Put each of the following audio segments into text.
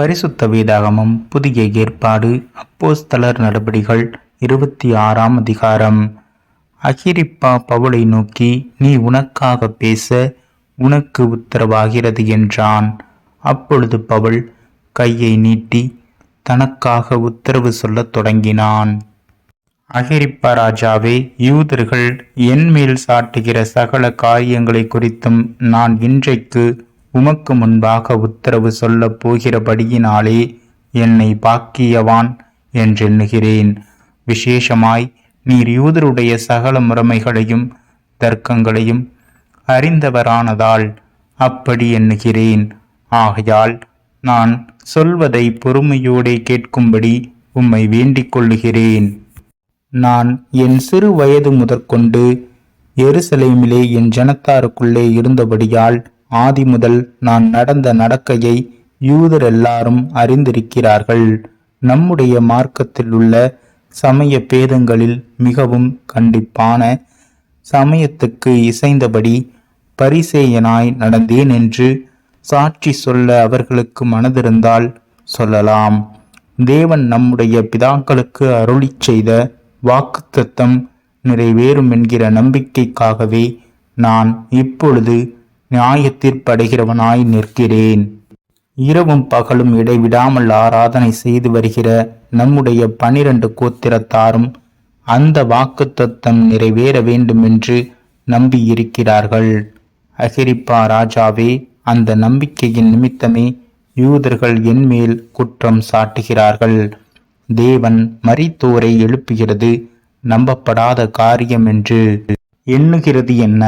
பரிசுத்த வேதாகமம் புதிய ஏற்பாடு அப்போஸ்தலர் நடபடிகள் இருபத்தி ஆறாம் அதிகாரம். அகிரிப்பா பவுலை நோக்கி நீ உனக்காக பேச உனக்கு உத்தரவாகிறது என்றான். அப்பொழுது பவுல் கையை நீட்டி தனக்காக உத்தரவு சொல்லத் தொடங்கினான். அகிரிப்பா ராஜாவே யூதர்கள் என் மேல் சாட்டுகிற சகல காரியங்களை குறித்தும் நான் இன்றைக்கு உமக்கு முன்பாக உத்தரவு சொல்லப் போகிறபடியினாலே என்னை பாக்கியவான் என்றெண்ணுகிறேன். விசேஷமாய் நீர் யூதருடைய சகல முறைமைகளையும் தர்க்கங்களையும் அறிந்தவரானதால் அப்படி எண்ணுகிறேன். ஆகையால் நான் சொல்வதை பொறுமையோடே கேட்கும்படி உம்மை வேண்டிக் கொள்ளுகிறேன். நான் என் சிறு வயது முதற்கொண்டு எருசலேமிலே என் ஜனத்தாருக்குள்ளே இருந்தபடியால் ஆதி முதல் நான் நடந்த நடக்கையை யூதர் எல்லாரும் அறிந்திருக்கிறார்கள். நம்முடைய மார்க்கத்தில் உள்ள சமய பேதங்களில் மிகவும் கண்டிப்பான சமயத்துக்கு இசைந்தபடி பரிசேயனாய் நடந்தேன் என்று சாட்சி சொல்ல அவர்களுக்கு மனதிருந்தால் சொல்லலாம். தேவன் நம்முடைய பிதாக்களுக்கு அருளிச் செய்த வாக்குத்தத்தம் நிறைவேறும் என்கிற நம்பிக்கைக்காகவே நான் இப்பொழுது நியாயத்தீர்ப்படைகிறவனாய் நிற்கிறேன். இரவும் பகலும் இடைவிடாமல் ஆராதனை செய்து வருகிற நம்முடைய பனிரெண்டு கோத்திரத்தாரும் அந்த வாக்குத்தத்தம் நிறைவேற வேண்டுமென்று நம்பியிருக்கிறார்கள். அகிரிப்பா ராஜாவே அந்த நம்பிக்கையின் நிமித்தமே யூதர்கள் என்மேல் குற்றம் சாட்டுகிறார்கள். தேவன் மரித்தோரை எழுப்புகிறது நம்பப்படாத காரியம் என்று. எண்ணுகிறது என்ன?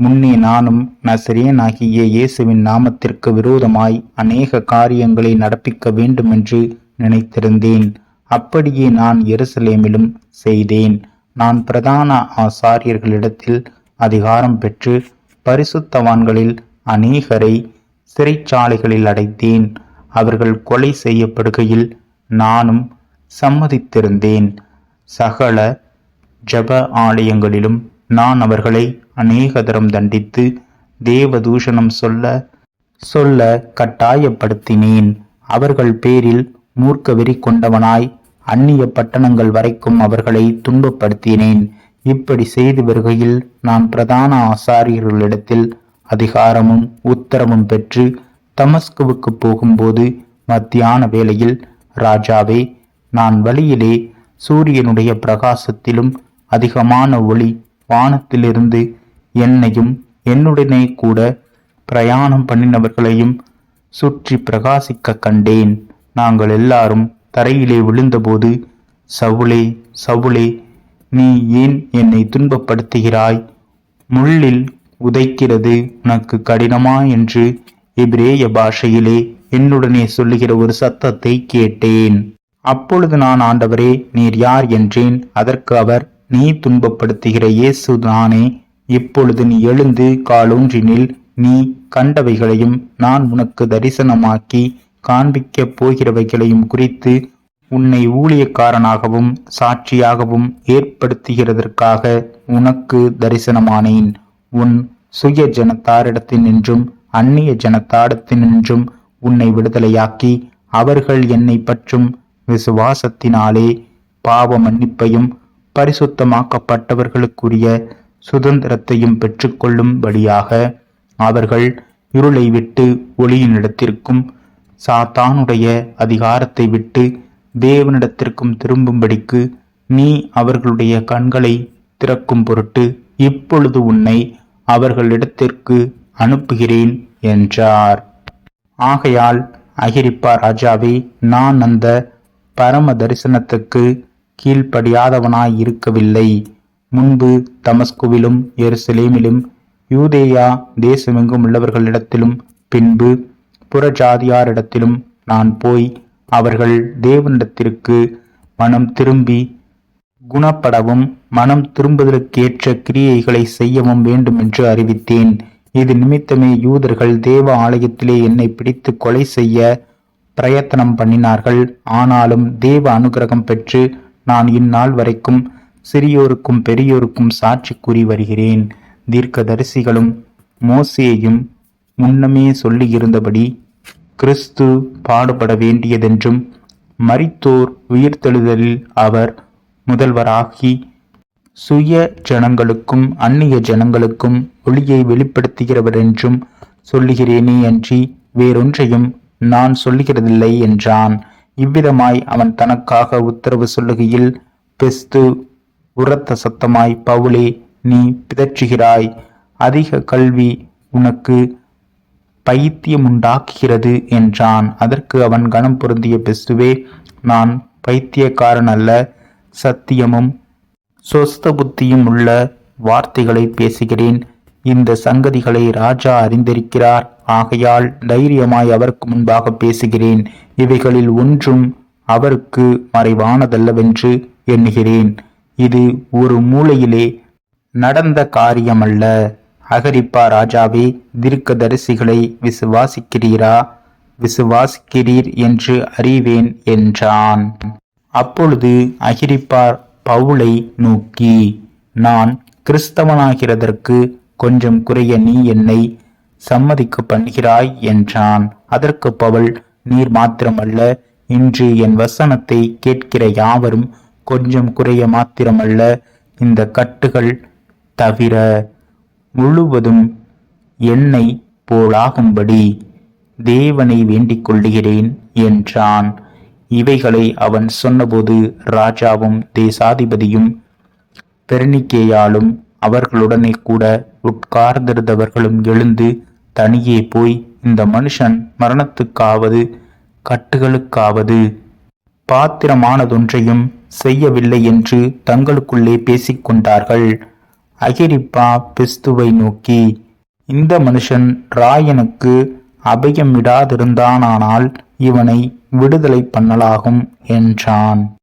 முன்னே நானும் நசரேனாகிய இயேசுவின் நாமத்திற்கு விரோதமாய் அநேக காரியங்களை நடப்பிக்க வேண்டுமென்று நினைத்திருந்தேன். அப்படியே நான் எருசலேமிலும் செய்தேன். நான் பிரதான ஆசாரியர்களிடத்தில் அதிகாரம் பெற்று பரிசுத்தவான்களில் அநேகரை சிறைச்சாலைகளில் அடைத்தேன். அவர்கள் கொலை செய்யப்படுகையில் நானும் சம்மதித்திருந்தேன். சகல ஜப ஆலயங்களிலும் நான் அவர்களை அநேக தரம் தண்டித்து தேவதூஷணம் சொல்ல சொல்ல கட்டாயப்படுத்தினேன். அவர்கள் பேரில் மூர்க்க வெறி கொண்டவனாய் அந்நிய பட்டணங்கள் வரைக்கும் அவர்களை துன்பப்படுத்தினேன். இப்படி செய்து வருகையில் நான் பிரதான ஆசாரியர்களிடத்தில் அதிகாரமும் உத்தரவும் பெற்று தமஸ்குவுக்கு போகும்போது மத்தியான வேளையில் ராஜாவே நான் வழியிலே சூரியனுடைய பிரகாசத்திலும் அதிகமான ஒளி வானத்திலிருந்து என்னையும் என்னுடனே கூட பிரயாணம் பண்ணினவர்களையும் சுற்றி பிரகாசிக்க கண்டேன். நாங்கள் எல்லாரும் தரையிலே விழுந்தபோது சவுளே சவுளே நீ ஏன் என்னை துன்பப்படுத்துகிறாய்? முள்ளில் உதைக்கிறது உனக்கு கடினமா? என்று எபிரேய பாஷையிலே என்னுடனே சொல்லுகிற ஒரு சத்தத்தை கேட்டேன். அப்பொழுது நான் ஆண்டவரே நீர் யார்? என்றேன். அதற்கு அவர் நீ துன்பப்படுத்துகிற இயேசு நானே. இப்பொழுது நீ எழுந்து காலூன்றினில் நீ கண்டவைகளையும் நான் உனக்கு தரிசனமாக்கி காண்பிக்கப் போகிறவைகளையும் குறித்து உன்னை ஊழியக்காரனாகவும் சாட்சியாகவும் ஏற்படுத்துகிறதற்காக உனக்கு தரிசனமானேன். உன் சுய ஜனத்தாரிடத்தினின்றும் அந்நிய ஜனத்தாடத்தினின்றும் உன்னை விடுதலையாக்கி அவர்கள் என்னை பற்றும் விசுவாசத்தினாலே பாவ மன்னிப்பையும் பரிசுத்தமாக்கப்பட்டவர்களுக்குரிய சுதந்திரத்தையும் பெற்றுக்கொள்ளும்படியாக அவர்கள் இருளை விட்டு ஒளியினிடத்திற்கும் சாத்தானுடைய அதிகாரத்தை விட்டு தேவனிடத்திற்கும் திரும்பும்படிக்கு நீ அவர்களுடைய கண்களை திறக்கும் பொருட்டு இப்பொழுது உன்னை அவர்களிடத்திற்கு அனுப்புகிறேன் என்றார். ஆகையால் அகிரிப்பா ராஜாவே நான் அந்த பரம தரிசனத்துக்கு கீழ்ப்படியாதவனாய் இருக்கவில்லை. முன்பு தமஸ்குவிலும் எருசலேமிலும் யூதேயா தேசமெங்கும் உள்ளவர்களிடத்திலும் பின்பு புறஜாதியாரிடத்திலும் நான் போய் அவர்கள் தேவனிடத்திற்கு மனம் திரும்பி குணப்படவும் மனம் திரும்புவதற்கேற்ற கிரியைகளை செய்யவும் வேண்டும் என்று அறிவித்தேன். இது நிமித்தமே யூதர்கள் தேவ ஆலயத்திலே என்னை பிடித்து கொலை செய்ய பிரயத்தனம் பண்ணினார்கள். ஆனாலும் தேவ அனுகிரகம் பெற்று நான் இந்நாள் வரைக்கும் சிறியோருக்கும் பெரியோருக்கும் சாட்சி கூறி வருகிறேன். தீர்க்கதரிசிகளும் மோசேயும் முன்னமே சொல்லியிருந்தபடி கிறிஸ்து பாடுபட வேண்டியதென்றும் மரித்தோர் உயிர்த்தெழுதலில் அவர் முதல்வராகி சுய ஜனங்களுக்கும் அந்நிய ஜனங்களுக்கும் ஒளியை வெளிப்படுத்துகிறவர் என்றும் சொல்லுகிறேனே அன்றி வேறொன்றையும் நான் சொல்லுகிறதில்லை என்றான். இவ்விதமாய் அவன் தனக்காக உத்தரவு சொல்லுகையில் பெஸ்து உரத்த சத்தமாய் பவுலே நீ பிதற்றுகிறாய். அதிக கல்வி உனக்கு பைத்தியமுண்டாக்குகிறது என்றான். அதற்கு அவன் கனம் பொருந்திய பெஸ்துவே நான் பைத்தியக்காரன் அல்ல சத்தியமும் சொஸ்த புத்தியும் உள்ள வார்த்தைகளை பேசுகிறேன். இந்த சங்கதிகளை ராஜா அறிந்திருக்கிறார். ஆகையால் தைரியமாய் அவருக்கு முன்பாக பேசுகிறேன். இவைகளில் ஒன்றும் அவருக்கு மறைவானதல்லவென்று எண்ணுகிறேன். இது ஒரு மூலையிலே நடந்த காரியமல்ல. அகரிப்பா ராஜாவே திருக்கதரிசிகளை விசுவாசிக்கிறீரா? விசுவாசிக்கிறீர் என்று அறிவேன் என்றான். அப்பொழுது அகிரிப்பார் பவுலை நோக்கி நான் கிறிஸ்தவனாகிறதற்கு கொஞ்சம் குறைய நீ என்னை சம்மதிக்க பண்ணுகிறாய் என்றான். அதற்கு பவள் நீர் மாத்திரமல்ல இன்று என் வசனத்தை கேட்கிற யாவரும் கொஞ்சம் குறைய மாத்திரமல்ல இந்த கட்டுகள் தவிர முழுவதும் என்னை போலாகும்படி தேவனை வேண்டிக் கொள்ளுகிறேன் என்றான். இவைகளை அவன் சொன்னபோது ராஜாவும் தேசாதிபதியும் பெருணிக்கேயாலும் அவர்களுடனே கூட உட்கார்ந்திருந்தவர்களும் எழுந்து தனியே போய் இந்த மனுஷன் மரணத்துக்காவது கட்டுகளுக்காவது பாத்திரமானதொன்றையும் செய்யவில்லை என்று தங்களுக்குள்ளே பேசிக்கொண்டார்கள். அகிரிப்பா பிஸ்துவை நோக்கி இந்த மனுஷன் ராயனுக்கு அபயமிடாதிருந்தானானால் இவனை விடுதலை பண்ணலாகும் என்றான்.